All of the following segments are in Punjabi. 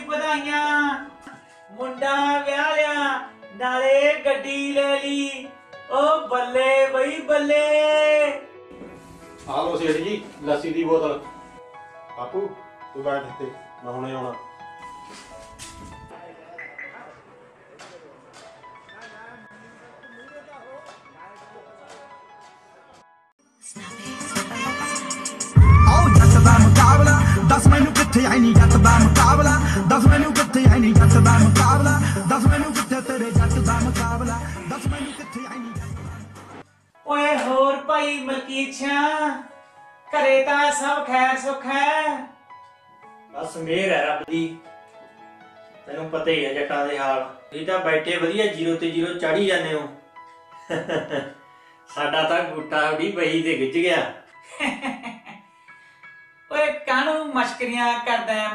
ਵਧਾਈਆਂ। ਮੁੰਡਾ ਵਿਆਹ ਲਿਆ ਨਾਲੇ ਗੱਡੀ ਲੈ ਲਈ। ਓ ਬੱਲੇ ਬਈ ਬੱਲੇ। ਆ ਲੋ ਸੇਠ ਜੀ ਲੱਸੀ ਦੀ ਬੋਤਲ। ਬਾਪੂ ਤੂੰ ਬੈਠ ਇੱਥੇ ਮੈਂ ਹੁਣੇ ਆਉਣਾ। ਆਓ ਜੱਟ ਦਾ ਮੁਕਾਬਲਾ ਦੱਸ ਮੈਨੂੰ ਕਿੱਥੇ ਆਈ ਨਹੀਂ ਜੱਟ ਦਾ ਮੁਕਾਬਲਾ? ਦੱਸ ਮੈਨੂੰ ਕਿੱਥੇ ਆਈ ਨਹੀਂ ਜੱਟ ਦਾ ਮੁਕਾਬਲਾ? ਦੱਸ ਮੈਨੂੰ ਕਿੱਥੇ ਤੇਰੇ ਜੱਟ ਦਾ ਮੁਕਾਬਲਾ? ਦੱਸ ਮੈਨੂੰ ਕਿੱਥੇ ਆਈ ਨਹੀਂ ਓਏ ਹੋਰ ਭਾਈ ਮਲਕੀਤ ਸਿਆਂ ਘਰੇ ਤਾਂ ਸਭ ਖੈਰ ਸੁਖ ਹੈ। ਬਸ ਮਿਹਰ ਹੈ ਰੱਬ ਦੀ। ਤੈਨੂੰ ਪਤਾ ਹੀ ਹੈ ਜੱਟਾਂ ਦੇ ਹਾਲ। ਤੁਸੀਂ ਤਾਂ ਬੈਠੇ ਵਧੀਆ ਜ਼ੀਰੋ ਤੇ ਜ਼ੀਰੋ ਚਾੜੀ ਜਾਂਦੇ ਹੋ। ਸਾਡਾ ਤਾਂ ਗੁੱਟਾ ਉਡੀ ਪਈ ਤੇ ਗਿੱਜ ਗਿਆ। ਓਏ ਕਾਹਨੂੰ ਮਸ਼ਕਰੀਆਂ ਕਰਦਾ ਹੈ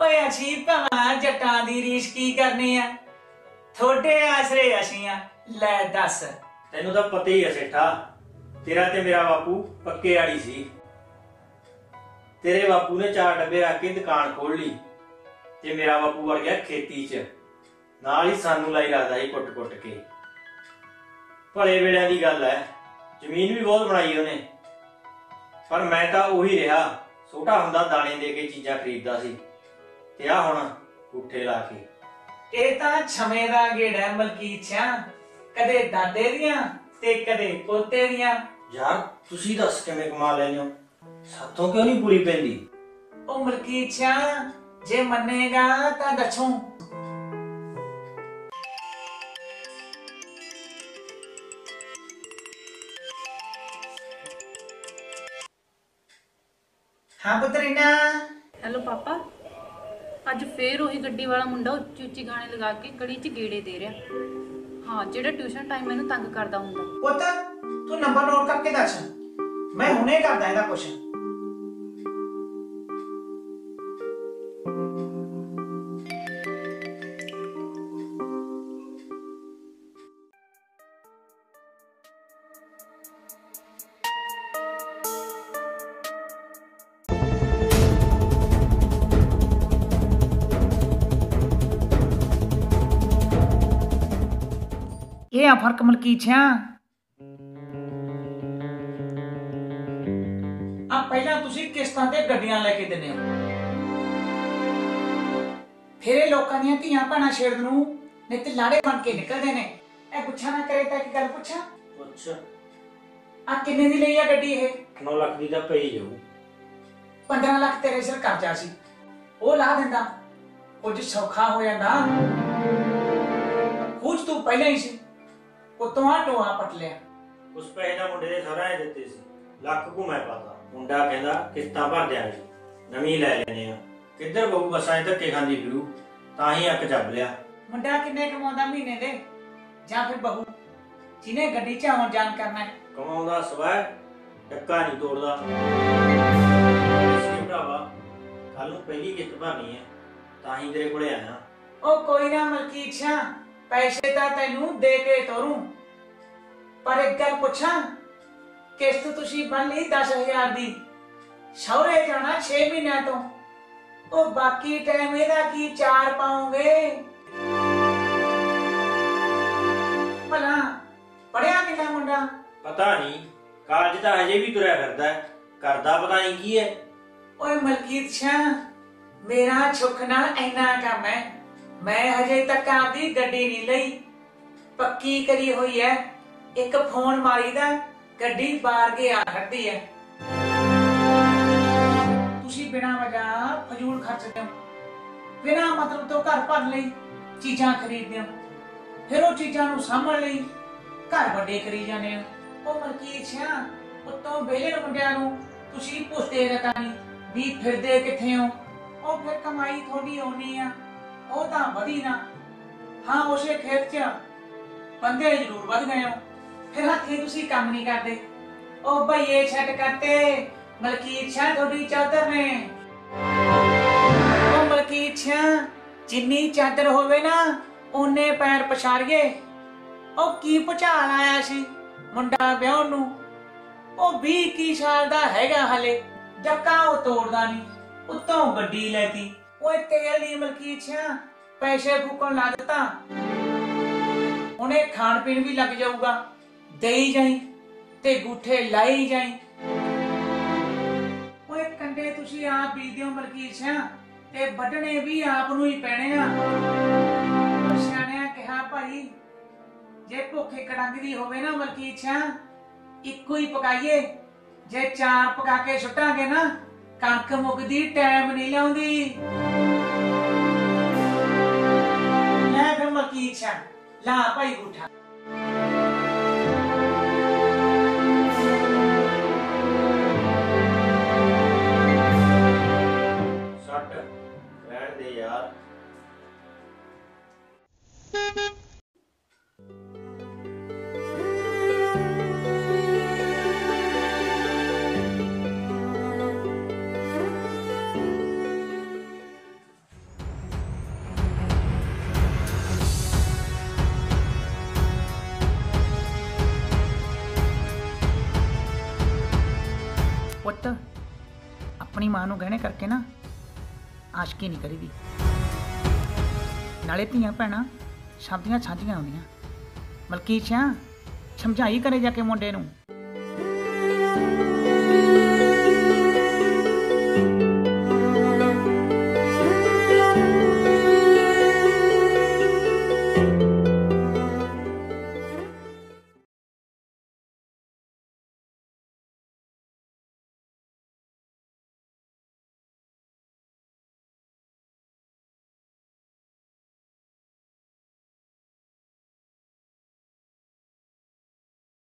ਓਏ ਅਸੀਂ ਭਵਾਂ ਜੱਟਾਂ ਦੀ ਰੀਸ ਕੀ ਕਰਨੀ ਆ? ਥੋੜੇ ਆਸਰੇ ਅਸੀਂ ਆ, ਲੈ ਦੱਸ। ਤੈਨੂੰ ਤਾਂ ਪਤਾ ਹੀ ਹੈ ਸੇਠਾ, ਤੇਰਾ ਤੇ ਮੇਰਾ ਬਾਪੂ ਪੱਕੇ ਆੜੀ ਸੀ। ਤੇਰੇ ਬਾਪੂ ਨੇ ਚਾਰ ਡੱਬੇ ਰੱਖ ਕੇ ਦੁਕਾਨ ਖੋਲ ਲਈ, ਤੇ ਮੇਰਾ ਬਾਪੂ ਵੜ ਗਿਆ ਖੇਤੀ 'ਚ। ਨਾਲ ਹੀ ਸਾਨੂੰ ਲਾਈ ਰੱਖਦਾ ਸੀ ਕੁੱਟ-ਕੁੱਟ ਕੇ। ਭਲੇ ਵੇਲਿਆਂ ਦੀ ਗੱਲ ਹੈ, ਜ਼ਮੀਨ ਵੀ ਬਹੁਤ ਬਣਾਈ ਉਹਨੇ। ਪਰ ਮੈਂ ਤਾਂ ਉਹੀ ਰਿਹਾ ਛੋਟਾ ਹੁੰਦਾ ਦਾਣੇ ਦੇ ਕੇ ਚੀਜ਼ਾਂ ਖਰੀਦਦਾ ਸੀ। ਤੇ ਆ ਹੁਣ ਉੱਠੇ ਲਾ ਕੇ। ਇਹ ਤਾਂ ਛਮੇ ਦਾ ਗੇੜ ਸਿਆਂ ਕਦੇ ਦਾਦੇ ਦੀਆਂ ਤੇ ਕਦੇ ਪੋਤੇ ਦੀਆਂ। ਯਾਰ ਤੁਸੀਂ ਦੱਸ ਕਿਵੇਂ ਕਮਾ ਲੈਂਦੇ ਹੋ? ਸਾਥੋਂ ਕਿਉਂ ਨਹੀਂ ਪੂਰੀ ਪੈਂਦੀ? ਉਹ ਮਲਕੀਤ ਸਿਆਂ ਜੇ ਮੰਨੇਗਾ ਤਾਂ ਦੱਸੂ। ਹਾਂ ਪੁੱਤਰੀਨਾ ਹੈਲੋ ਪਾਪਾ ਅੱਜ ਫੇਰ ਉਹੀ ਗੱਡੀ ਵਾਲਾ ਮੁੰਡਾ ਉੱਚੀ ਉੱਚੀ ਗਾਣੇ ਲਗਾ ਕੇ ਗਲੀ 'ਚ ਗੇੜੇ ਦੇ ਰਿਹਾ। ਹਾਂ ਜਿਹੜਾ ਟਿਊਸ਼ਨ ਟਾਈਮ ਮੈਨੂੰ ਤੰਗ ਕਰਦਾ ਹੁੰਦਾ। ਪੁੱਤ ਤੂੰ ਨੰਬਰ ਨੋਟ ਕਰਕੇ ਦੱਸ। ਮੈਂ ਹੁਣੇ ਕਰਦਾ ਇਹਦਾ ਕੁਛ। ਇਹ ਆ ਫ਼ਰਕ ਮਲਕੀਤ ਸਿਆਂ ਆ ਪਹਿਲਾਂ ਤੁਸੀਂ ਕਿਸ਼ਤਾਂ ਤੇ ਗੱਡੀਆਂ ਲੈ ਕੇ ਦਿੰਦੇ ਹੋ। ਫਿਰ ਇਹ ਲੋਕਾਂ ਦੀਆਂ ਧੀਆਂ ਭੈਣਾਂ ਛੇੜਨ ਨੂੰ ਨਿੱਤ ਲਾੜੇ ਬਣ ਕੇ ਨਿਕਲਦੇ ਨੇ। ਇਹ ਪੁੱਛਾ ਨਾ ਕਰੇ ਤਾਂ ਇੱਕ ਗੱਲ ਪੁੱਛਾਂ? ਅੱਛਾ ਆ ਕਿੰਨੇ ਦੀ ਲਈ ਆ ਗੱਡੀ ਇਹ? 9 ਲੱਖ ਦੀ ਤਾਂ ਪਈ ਜਾਊ। 15 ਲੱਖ ਤੇਰੇ ਸਿਰ ਕਰਜ਼ਾ ਸੀ। ਉਹ ਲਾ ਦਿੰਦਾ। ਕੁਝ ਸੌਖਾ ਹੋ ਜਾਂਦਾ। ਕੁਝ ਤੂੰ ਪਹਿਲਾਂ ਹੀ ਸੀ। ਉਤੋਂ ਆ ਟੋਆ ਪਟ ਲਿਆ। ਉਸ ਪੈਸੇ ਦਾ ਮੁੰਡੇ ਦੇ ਸਾਰਾ ਹੀ ਦਿੱਤੇ ਸੀ। ਲੱਖ ਕੁ ਮੈਂ ਪਾਤਾ। ਮੁੰਡਾ ਕਹਿੰਦਾ ਕਿਸ਼ਤਾਂ ਭਰ ਦਿਆਂਗੇ। ਨਵੀਂ ਲੈ ਲੈਨੇ ਆ। ਕਿੱਧਰ ਬਹੂ ਬਸਾਂ 'ਚ ਧੱਕੇ ਖਾਂਦੀ ਫਿਰੂ? ਤਾਂ ਹੀ ਅੱਕ ਚੱਬ ਲਿਆ। ਮੁੰਡਾ ਕਿੰਨੇ ਕਮਾਉਂਦਾ ਮਹੀਨੇ ਦੇ? ਜਾਂ ਫਿਰ ਬਹੂ? ਜਿਹਨੇ ਗੱਡੀ ਚ ਆਉਣ ਜਾਣ ਕਰਨਾ ਹੈ। ਕਮਾਉਂਦਾ ਸਵੈ ਟੱਕਾ ਨਹੀਂ ਤੋੜਦਾ। ਸੀ ਭਰਾਵਾ ਕੱਲ ਨੂੰ ਪਹਿਲੀ ਕਿਸ਼ਤ ਭਰਨੀ ਹੈ। ਤਾਂ ਹੀ ਤੇਰੇ ਕੋਲੇ ਆਇਆ। ਉਹ ਕੋਈ ਨਾ ਮਲਕੀਤ ਸ਼ਾਹ। ਪੈਸੇ ਤਾਂ ਤੈਨੂੰ ਦੇ ਕੇ ਤੋਰੂ। ਪਰ ਇੱਕ ਗੱਲ ਪੁੱਛਾਂ ਕਿਸ਼ਤ ਤੁਸੀਂ ਬਣ ਲਈ 10000 ਦੀ। ਸ਼ੌਰੇ ਜਾਣਾ 6 ਮਹੀਨਿਆਂ ਤੋਂ। ਉਹ ਬਾਕੀ ਟਾਈਮ ਇਹਦਾ ਕੀ ਚਾਰ ਪਾਉਂਗੇ? ਭਲਾ ਪੜਿਆ ਕਿੰਨਾ ਮੁੰਡਾ? ਪਤਾ ਨਹੀਂ ਕਾਲਜ ਤਾਂ ਹਜੇ ਵੀ ਤੁਰਿਆ ਫਿਰਦਾ ਹੈ। ਕਰਦਾ ਪਤਾ ਨਹੀਂ ਕੀ ਹੈ। ਓਏ ਮਲਕੀਤ ਸ਼ਾਹ ਮੇਰਾ ਸੁੱਖ ਨਾਲ ਇੰਨਾ ਕੰਮ ਹੈ। ਮੈਂ ਹਜੇ ਤੱਕ ਆਪਦੀ ਗੱਡੀ ਨਹੀਂ ਲਈ। ਪੱਕੀ ਕਰੀ ਹੋਈ ਹੈ ਇੱਕ ਫੋਨ ਮਾਰੀਦਾ, ਗੱਡੀ ਬਾਹਰ ਕੇ ਆ ਖੜਦੀ ਹੈ ਤੁਸੀਂ ਬਿਨਾਂ ਵਜ੍ਹਾ ਫਜ਼ੂਲ ਖਰਚਦੇ ਹੋ। ਬਿਨਾਂ ਮਤਲਬ ਤੋਂ ਘਰ ਭਰ ਲਈ ਚੀਜ਼ਾਂ ਖਰੀਦਦੇ ਹੋ। ਫਿਰ ਉਹ ਚੀਜ਼ਾਂ ਨੂੰ ਸਾਂਭਣ ਲਈ ਘਰ ਵੱਡੇ ਕਰੀ ਜਾਂਦੇ ਹੋ। ਉਹ ਮਲਕੀਤ ਸ਼ਾਹ, ਉਤੋਂ ਵਿਹਲੇ ਮੁੰਡਿਆਂ ਨੂੰ ਤੁਸੀਂ ਪੁੱਛਦੇ ਰਹਤਾ ਨਹੀਂ ਵੀ ਫਿਰਦੇ ਕਿੱਥੇ ਹੋ? ਉਹ ਫਿਰ ਕਮਾਈ ਥੋੜੀ ਹੋਣੀ ਆ। ਉਹ ਤਾਂ ਵਧੀ ਨਾ। ਹਾਂ, ਉਸੇ ਖੇਤ 'ਚ ਬੰਦੇ ਜ਼ਰੂਰ ਵੱਧ ਗਏ ਹੋ। ਫਿਰ ਹੱਥੀਂ ਤੁਸੀਂ ਕੰਮ ਨਹੀਂ ਕਰਦੇ। ਉਹ ਭਈਏ ਛੱਡ ਕਰਤੇ, ਮਲਕੀਤ ਸ਼ਾਹ ਤੁਹਾਡੀ ਚਾਦਰ ਨੇ। ਉਹ ਮਲਕੀਤ ਸ਼ਾਹ, ਜਿੰਨੀ ਚਾਦਰ ਹੋਵੇ ਨਾ, ਓਨੇ ਪੈਰ ਪਛਾੜੀਏ ਉਹ ਕੀ ਭੁਚਾਲ ਆਇਆ ਸੀ, ਮੁੰਡਾ ਵਿਆਹ ਨੂੰ। ਉਹ 20 ਕੀ ਸਾਲ ਦਾ ਹੈਗਾ ਹਲੇ। ਡੱਕਾ ਉਹ ਤੋੜਦਾ ਨਹੀਂ, ਉੱਤੋਂ ਗੱਡੀ ਲੈਤੀ। ਓਏ ਤੇਲ ਨਹੀਂ ਮਲਕੀ ਪੈਸੇ ਫੂਕਣ ਲੱਗ ਦਿੱਤਾ। ਉਹਨੇ ਖਾਣ ਪੀਣ ਵੀ ਲੱਗ ਜਾਊਗਾ। ਦੇਈ ਜਾਈ ਤੇ ਗੁੱਠੇ ਲਾਈ ਜਾਈ। ਓਏ ਕੰਡੇ ਤੁਸੀਂ ਆਪ ਬੀਜਦੇ ਹੋ ਮਲਕੀ ਤੇ ਵੱਢਣੇ ਵੀ ਆਪ ਨੂੰ ਹੀ ਪੈਣੇ ਆ। ਸਿਆਣਿਆਂ ਕਿਹਾ ਭਾਈ, ਜੇ ਭੁੱਖੇ ਕੜੰਗ ਦੀ ਹੋਵੇ ਨਾ ਮਲਕੀ ਛਿਆ ਇੱਕੋ ਹੀ ਪਕਾਈਏ। ਜੇ ਚਾਰ ਪਕਾ ਕੇ ਸੁੱਟਾਂਗੇ ਨਾ, ਕਣਕ ਮੁੱਕਦੀ, ਟਾਈਮ ਨਹੀਂ ਲਾਉਂਦੀ। ਕੀ ਫਿਰ ਲਾ ਭਾਈ ਗੁੱਠਾ ਪੁੱਤ, ਆਪਣੀ ਮਾਂ ਨੂੰ ਗਹਿਣੇ ਕਰਕੇ ਨਾ ਆਸ਼ਕੀ ਨਹੀਂ ਕਰੀਦੀ। ਨਾਲੇ ਧੀਆਂ ਭੈਣਾਂ ਸ਼ਬਦੀਆਂ ਛਾਂਝੀਆਂ ਹੁੰਦੀਆਂ। ਮਲਕੀਸ਼ਾਂ ਸਮਝਾਈ ਕਰੇ ਜਾ ਕੇ ਮੁੰਡੇ ਨੂੰ।